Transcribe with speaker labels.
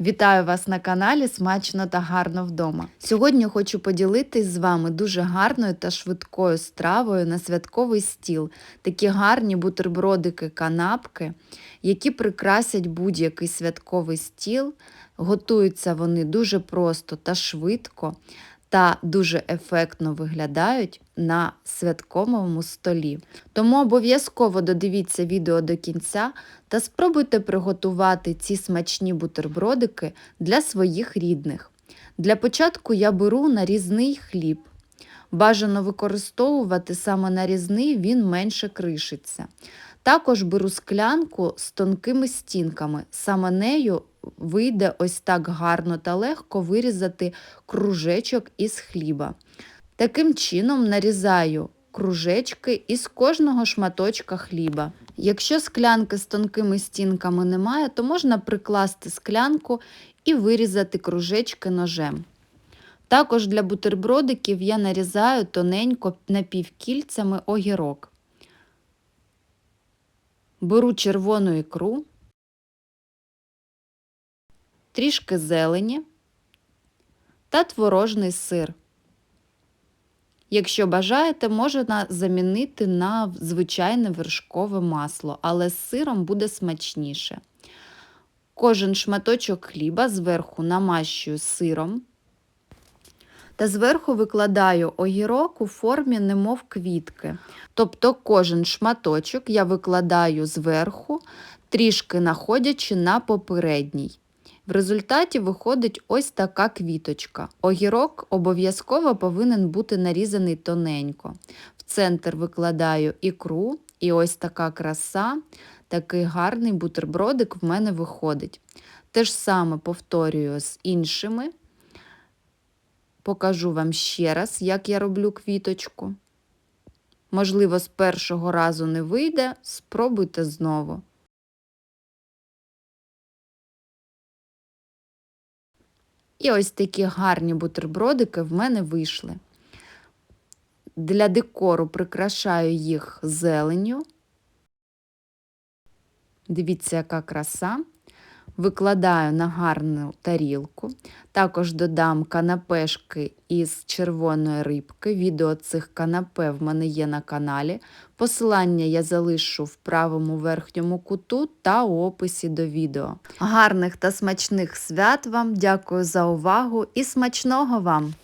Speaker 1: Вітаю вас на каналі Смачно та гарно вдома. Сьогодні хочу поділитись з вами дуже гарною та швидкою стравою на святковий стіл. Такі гарні бутербродики, канапки, які прикрасять будь-який святковий стіл. Готуються вони дуже просто та швидко та дуже ефектно виглядають на святковому столі. Тому обов'язково додивіться відео до кінця та спробуйте приготувати ці смачні бутербродики для своїх рідних. Для початку я беру нарізний хліб. Бажано використовувати саме нарізний, він менше кришиться. Також беру склянку з тонкими стінками. Саме нею вийде ось так гарно та легко вирізати кружечок із хліба. Таким чином нарізаю кружечки із кожного шматочка хліба. Якщо склянки з тонкими стінками немає, то можна прикласти склянку і вирізати кружечки ножем. Також для бутербродиків я нарізаю тоненько напівкільцями огірок. Беру червону ікру, трішки зелені та творожний сир. Якщо бажаєте, можна замінити на звичайне вершкове масло, але з сиром буде смачніше. Кожен шматочок хліба зверху намащую сиром та зверху викладаю огірок у формі, немов квітки. Тобто кожен шматочок я викладаю зверху, трішки находячи на попередній. В результаті виходить ось така квіточка. Огірок обов'язково повинен бути нарізаний тоненько. В центр викладаю ікру, і ось така краса, такий гарний бутербродик в мене виходить. Те ж саме повторюю з іншими. Покажу вам ще раз, як я роблю квіточку. Можливо, з першого разу не вийде, спробуйте знову. І ось такі гарні бутербродики в мене вийшли. Для декору прикрашаю їх зеленню. Дивіться, яка краса. Викладаю на гарну тарілку. Також додам канапешки із червоної рибки. Відео цих канапе в мене є на каналі. Посилання я залишу в правому верхньому куту та у описі до відео. Гарних та смачних свят вам! Дякую за увагу і смачного вам!